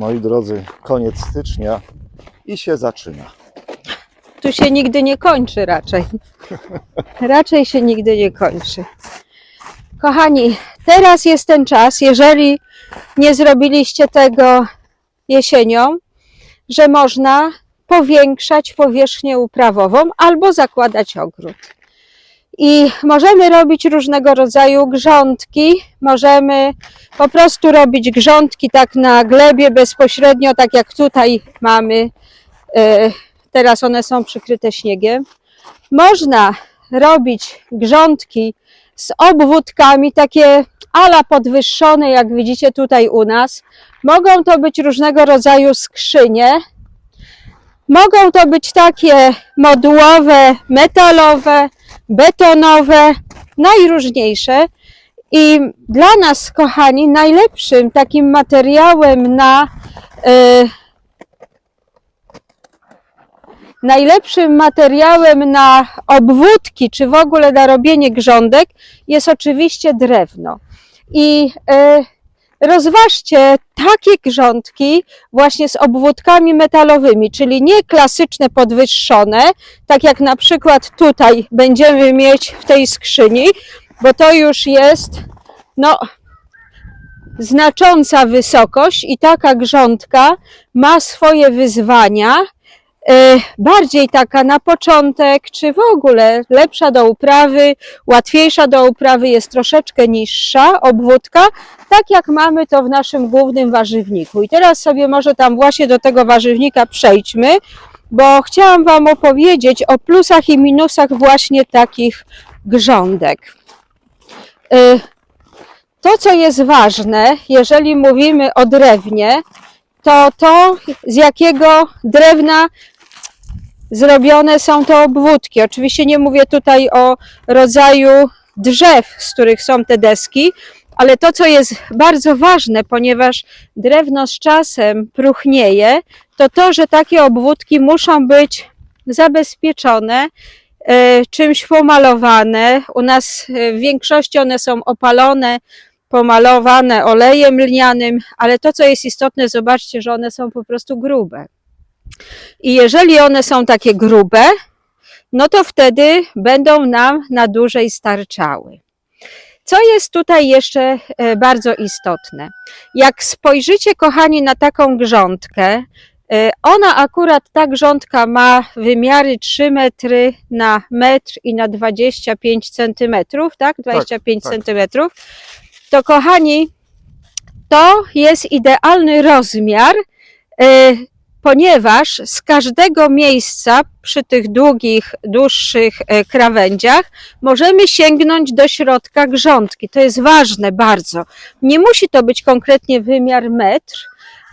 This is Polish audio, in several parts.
moi drodzy, koniec stycznia i się zaczyna. Tu się nigdy nie kończy raczej. Raczej się nigdy nie kończy. Kochani, teraz jest ten czas, jeżeli nie zrobiliście tego jesienią, że można powiększać powierzchnię uprawową albo zakładać ogród. I możemy robić różnego rodzaju grządki, możemy po prostu robić grządki tak na glebie bezpośrednio, tak jak tutaj mamy. e, Teraz one są przykryte śniegiem. Można robić grządki z obwódkami, takie ala podwyższone, jak widzicie tutaj u nas. Mogą to być różnego rodzaju skrzynie. Mogą to być takie modułowe, metalowe, betonowe, najróżniejsze. I dla nas, kochani, najlepszym takim materiałem na e, Najlepszym materiałem na obwódki, czy w ogóle na robienie grządek jest oczywiście drewno. I e, rozważcie takie grządki właśnie z obwódkami metalowymi, czyli nie klasyczne podwyższone, tak jak na przykład tutaj będziemy mieć w tej skrzyni, bo to już jest no, znacząca wysokość i taka grządka ma swoje wyzwania. E, bardziej taka na początek, czy w ogóle lepsza do uprawy, łatwiejsza do uprawy, jest troszeczkę niższa obwódka, tak jak mamy to w naszym głównym warzywniku. I teraz sobie może tam właśnie do tego warzywnika przejdźmy, bo chciałam Wam opowiedzieć o plusach i minusach właśnie takich grządek. E, To, co jest ważne, jeżeli mówimy o drewnie, to to, z jakiego drewna zrobione są te obwódki. Oczywiście nie mówię tutaj o rodzaju drzew, z których są te deski, ale to, co jest bardzo ważne, ponieważ drewno z czasem próchnieje, to to, że takie obwódki muszą być zabezpieczone, e, czymś pomalowane. U nas e, w większości one są opalone, pomalowane olejem lnianym, ale to, co jest istotne, zobaczcie, że one są po prostu grube. I jeżeli one są takie grube, no to wtedy będą nam na dłużej starczały. Co jest tutaj jeszcze e, bardzo istotne? Jak spojrzycie, kochani, na taką grządkę, e, ona akurat, ta grządka ma wymiary 3 metry na metr i na 25 centymetrów, tak? 25 tak. centymetrów. To kochani, to jest idealny rozmiar, e, ponieważ z każdego miejsca przy tych długich, dłuższych e, krawędziach możemy sięgnąć do środka grządki. To jest ważne bardzo. Nie musi to być konkretnie wymiar metr,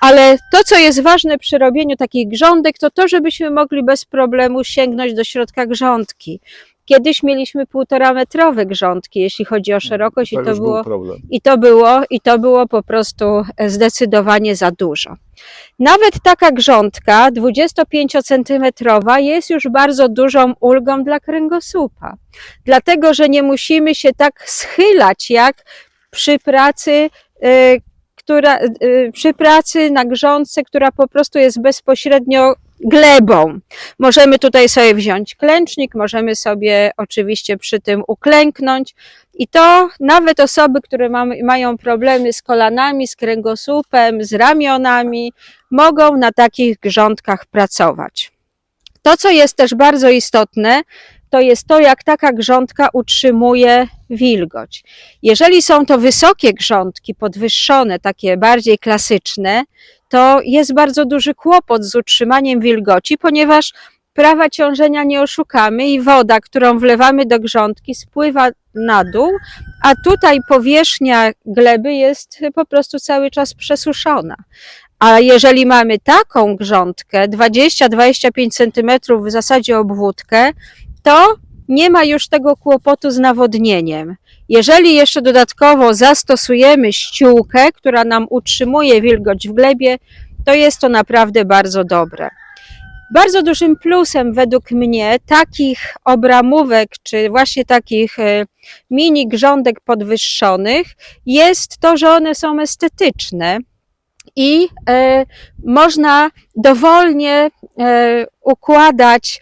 ale to, co jest ważne przy robieniu takich grządek, to to, żebyśmy mogli bez problemu sięgnąć do środka grządki. Kiedyś mieliśmy półtora metrowe grządki, jeśli chodzi o szerokość, i to już było był problem. i to było, i to było po prostu e, zdecydowanie za dużo. Nawet taka grządka 25-centymetrowa jest już bardzo dużą ulgą dla kręgosłupa. Dlatego, że nie musimy się tak schylać jak przy pracy, e, która, e, przy pracy na grządce, która po prostu jest bezpośrednio glebą. Możemy tutaj sobie wziąć klęcznik, możemy sobie oczywiście przy tym uklęknąć, i to nawet osoby, które mają problemy z kolanami, z kręgosłupem, z ramionami, mogą na takich grządkach pracować. To, co jest też bardzo istotne, to jest to, jak taka grządka utrzymuje wilgoć. Jeżeli są to wysokie grządki, podwyższone, takie bardziej klasyczne, to jest bardzo duży kłopot z utrzymaniem wilgoci, ponieważ prawa ciążenia nie oszukamy i woda, którą wlewamy do grządki, spływa na dół, a tutaj powierzchnia gleby jest po prostu cały czas przesuszona. A jeżeli mamy taką grządkę, 20-25 cm w zasadzie obwódkę, to nie ma już tego kłopotu z nawodnieniem. Jeżeli jeszcze dodatkowo zastosujemy ściółkę, która nam utrzymuje wilgoć w glebie, to jest to naprawdę bardzo dobre. Bardzo dużym plusem według mnie takich obramówek, czy właśnie takich e, mini grządek podwyższonych jest to, że one są estetyczne i e, można dowolnie e, układać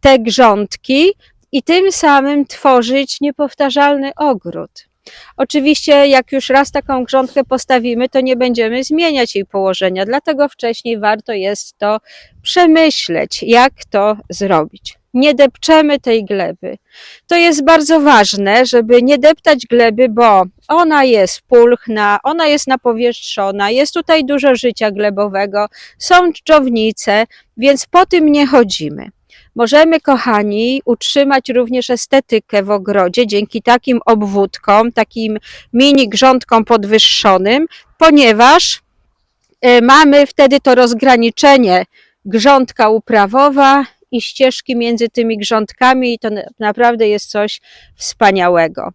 te grządki i tym samym tworzyć niepowtarzalny ogród. Oczywiście, jak już raz taką grządkę postawimy, to nie będziemy zmieniać jej położenia, dlatego wcześniej warto jest to przemyśleć, jak to zrobić. Nie depczemy tej gleby. To jest bardzo ważne, żeby nie deptać gleby, bo ona jest pulchna, ona jest napowietrzona, jest tutaj dużo życia glebowego, są dżdżownice, więc po tym nie chodzimy. Możemy, kochani, utrzymać również estetykę w ogrodzie dzięki takim obwódkom, takim mini grządkom podwyższonym, ponieważ e, mamy wtedy to rozgraniczenie grządka uprawowa i ścieżki między tymi grządkami i to na- naprawdę jest coś wspaniałego.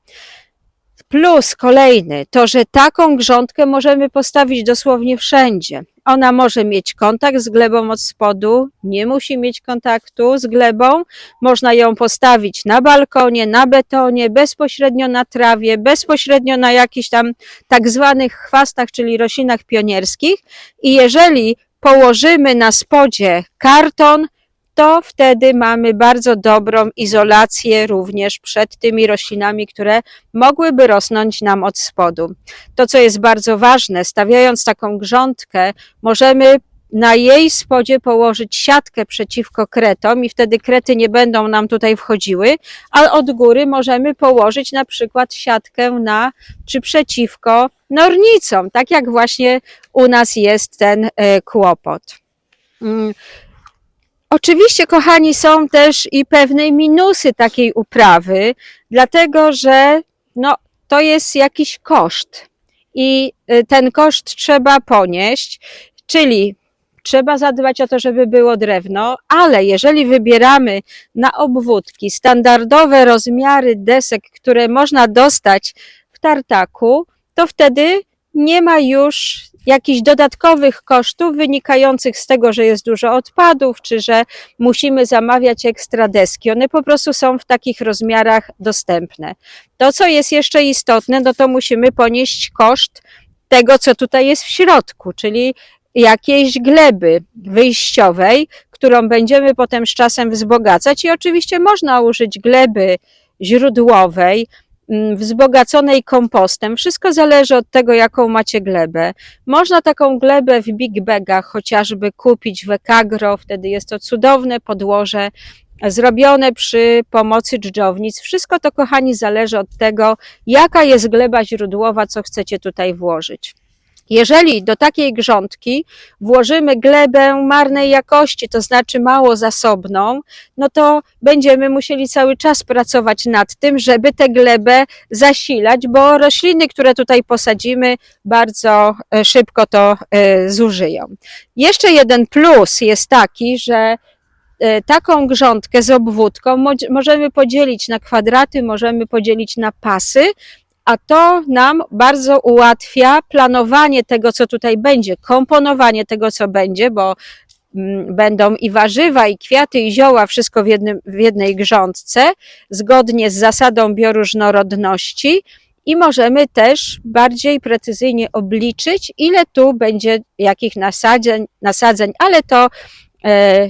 Plus kolejny, to że taką grządkę możemy postawić dosłownie wszędzie. Ona może mieć kontakt z glebą od spodu, nie musi mieć kontaktu z glebą. Można ją postawić na balkonie, na betonie, bezpośrednio na trawie, bezpośrednio na jakichś tam tak zwanych chwastach, czyli roślinach pionierskich. I jeżeli położymy na spodzie karton, to wtedy mamy bardzo dobrą izolację również przed tymi roślinami, które mogłyby rosnąć nam od spodu. To, co jest bardzo ważne, stawiając taką grządkę, możemy na jej spodzie położyć siatkę przeciwko kretom i wtedy krety nie będą nam tutaj wchodziły, a od góry możemy położyć na przykład siatkę na czy przeciwko nornicom, tak jak właśnie u nas jest ten e, kłopot. Oczywiście, kochani, są też i pewne minusy takiej uprawy, dlatego że no, to jest jakiś koszt i y, ten koszt trzeba ponieść, czyli trzeba zadbać o to, żeby było drewno, ale jeżeli wybieramy na obwódki standardowe rozmiary desek, które można dostać w tartaku, to wtedy nie ma już jakichś dodatkowych kosztów wynikających z tego, że jest dużo odpadów, czy że musimy zamawiać ekstra deski. One po prostu są w takich rozmiarach dostępne. To, co jest jeszcze istotne, no to musimy ponieść koszt tego, co tutaj jest w środku, czyli jakiejś gleby wyjściowej, którą będziemy potem z czasem wzbogacać. I oczywiście można użyć gleby źródłowej, wzbogaconej kompostem. Wszystko zależy od tego, jaką macie glebę. Można taką glebę w big bagach chociażby kupić w Ekagro, wtedy jest to cudowne podłoże zrobione przy pomocy dżdżownic. Wszystko to, kochani, zależy od tego, jaka jest gleba źródłowa, co chcecie tutaj włożyć. Jeżeli do takiej grządki włożymy glebę marnej jakości, to znaczy mało zasobną, no to będziemy musieli cały czas pracować nad tym, żeby tę glebę zasilać, bo rośliny, które tutaj posadzimy, bardzo e, szybko to e, zużyją. Jeszcze jeden plus jest taki, że e, taką grządkę z obwódką mo- możemy podzielić na kwadraty, możemy podzielić na pasy, a to nam bardzo ułatwia planowanie tego, co tutaj będzie, komponowanie tego, co będzie, bo mm, będą i warzywa, i kwiaty, i zioła, wszystko w, jednym, w jednej grządce, zgodnie z zasadą bioróżnorodności. I możemy też bardziej precyzyjnie obliczyć, ile tu będzie jakich nasadzeń, nasadzeń ale to e,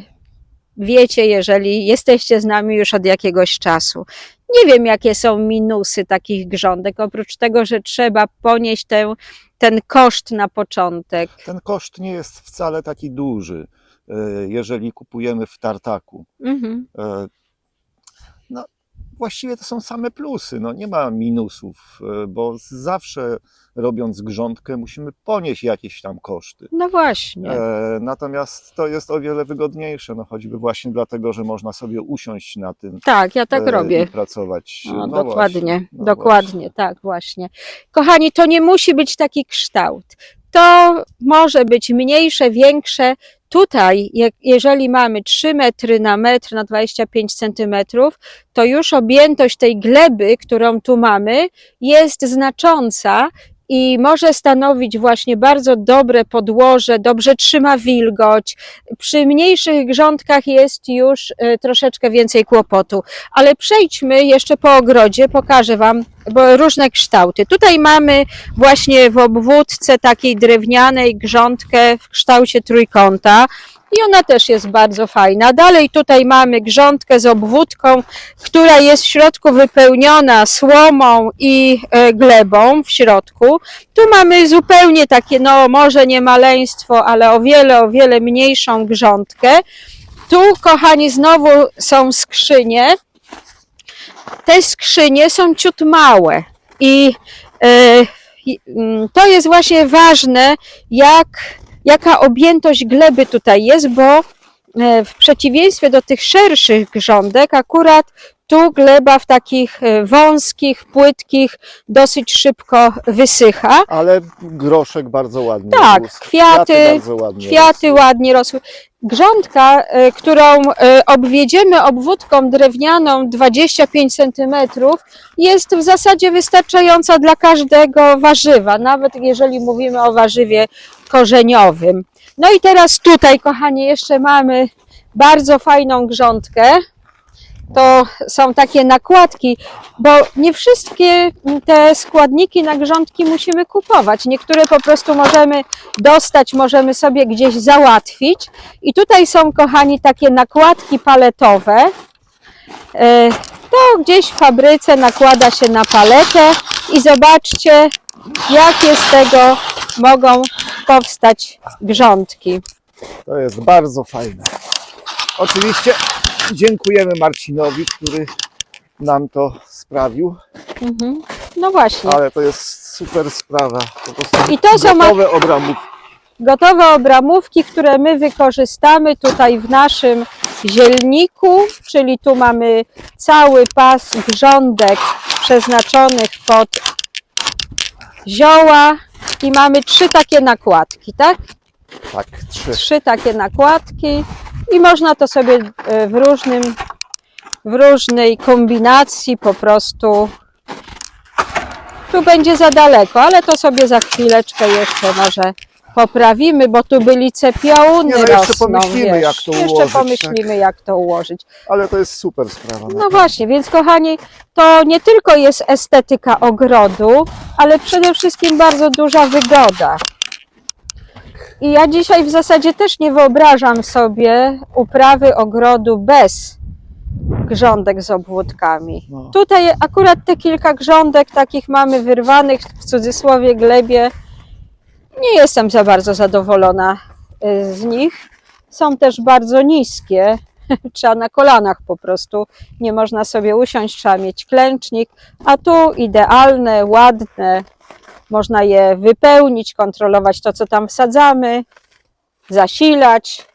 wiecie, jeżeli jesteście z nami już od jakiegoś czasu. Nie wiem, jakie są minusy takich grządek, oprócz tego, że trzeba ponieść tę, ten koszt na początek. Ten koszt nie jest wcale taki duży, e, jeżeli kupujemy w tartaku. Mhm. No, właściwie to są same plusy, no nie ma minusów, e, bo zawsze robiąc grządkę musimy ponieść jakieś tam koszty. No właśnie. E, Natomiast to jest o wiele wygodniejsze, no choćby właśnie dlatego, że można sobie usiąść na tym Tak, ja tak e, robię. i pracować. No, No dokładnie, właśnie, no dokładnie, właśnie. tak, właśnie. Kochani, to nie musi być taki kształt. To może być mniejsze, większe. Tutaj, jak, jeżeli mamy 3 metry na metr na 25 centymetrów, to już objętość tej gleby, którą tu mamy, jest znacząca i może stanowić właśnie bardzo dobre podłoże, dobrze trzyma wilgoć. Przy mniejszych grządkach jest już e, troszeczkę więcej kłopotu. Ale przejdźmy jeszcze po ogrodzie, pokażę Wam bo różne kształty. Tutaj mamy właśnie w obwódce takiej drewnianej grządkę w kształcie trójkąta. I ona też jest bardzo fajna. Dalej tutaj mamy grządkę z obwódką, która jest w środku wypełniona słomą i e, glebą w środku. Tu mamy zupełnie takie, no może nie maleństwo, ale o wiele, o wiele mniejszą grządkę. Tu, kochani, znowu są skrzynie. Te skrzynie są ciut małe i e, mm, to jest właśnie ważne, jak, jaka objętość gleby tutaj jest, bo e, w przeciwieństwie do tych szerszych grządek, akurat tu gleba w takich e, wąskich, płytkich dosyć szybko wysycha. Ale groszek bardzo ładnie. Tak, rósł. kwiaty- bardzo ładnie Kwiaty rosły. ładnie rosły. Grządka, e, którą obwiedziemy obwódką drewnianą 25 cm, jest w zasadzie wystarczająca dla każdego warzywa, nawet jeżeli mówimy o warzywie korzeniowym. No i teraz tutaj, kochani, jeszcze mamy bardzo fajną grządkę. To są takie nakładki, bo nie wszystkie te składniki na grządki musimy kupować. Niektóre po prostu możemy dostać, możemy sobie gdzieś załatwić. I tutaj są, kochani, takie nakładki paletowe. E, To gdzieś w fabryce nakłada się na paletę i zobaczcie, jakie z tego mogą powstać grządki. To jest bardzo fajne. Oczywiście dziękujemy Marcinowi, który nam to sprawił, Mhm. No właśnie. ale to jest super sprawa. Po prostu I to są gotowe obramów. gotowe obramówki, które my wykorzystamy tutaj w naszym zielniku, czyli tu mamy cały pas grządek przeznaczonych pod zioła i mamy trzy takie nakładki, tak? Tak, trzy. Trzy takie nakładki i można to sobie e, w różnym, w różnej kombinacji po prostu tu będzie za daleko, ale to sobie za chwileczkę jeszcze może poprawimy, bo tu byli cepiołuny Nie, no jeszcze rosną, pomyślimy, wiesz. jak to Jeszcze ułożyć, pomyślimy, jak to ułożyć. Ale to jest super sprawa. No właśnie, więc kochani, to nie tylko jest estetyka ogrodu, ale przede wszystkim bardzo duża wygoda. I ja dzisiaj w zasadzie też nie wyobrażam sobie uprawy ogrodu bez grządek z obwódkami. No. Tutaj akurat te kilka grządek takich mamy wyrwanych w cudzysłowie glebie. Nie jestem za bardzo zadowolona y, z nich. Są też bardzo niskie. Trzeba na kolanach po prostu. Nie można sobie usiąść, trzeba mieć klęcznik. A tu idealne, ładne. Można je wypełnić, kontrolować to, co tam wsadzamy, zasilać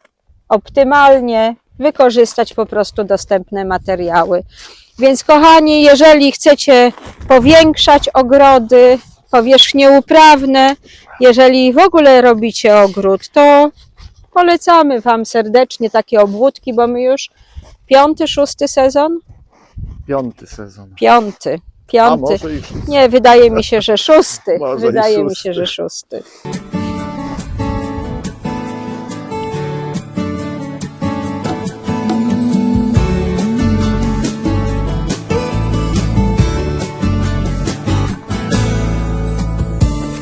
optymalnie, wykorzystać po prostu dostępne materiały. Więc kochani, jeżeli chcecie powiększać ogrody, powierzchnie uprawne, jeżeli w ogóle robicie ogród, to polecamy Wam serdecznie takie obwódki, bo my już piąty, szósty sezon? Piąty sezon. Piąty, piąty. Nie, wydaje mi się, że szósty. Wydaje mi się, że szósty.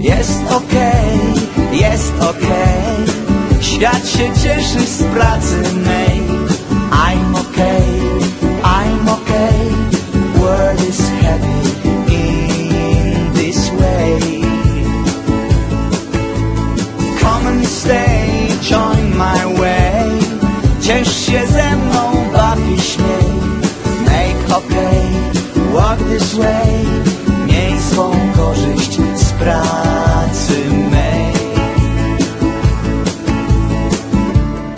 jest okej, jest okej. Świat się cieszy z pracy mej. I'm okay, I'm okay World is heavy in this way. Come and stay, join my way. Ciesz się ze mną, baw i śmiej. Make okay, walk this way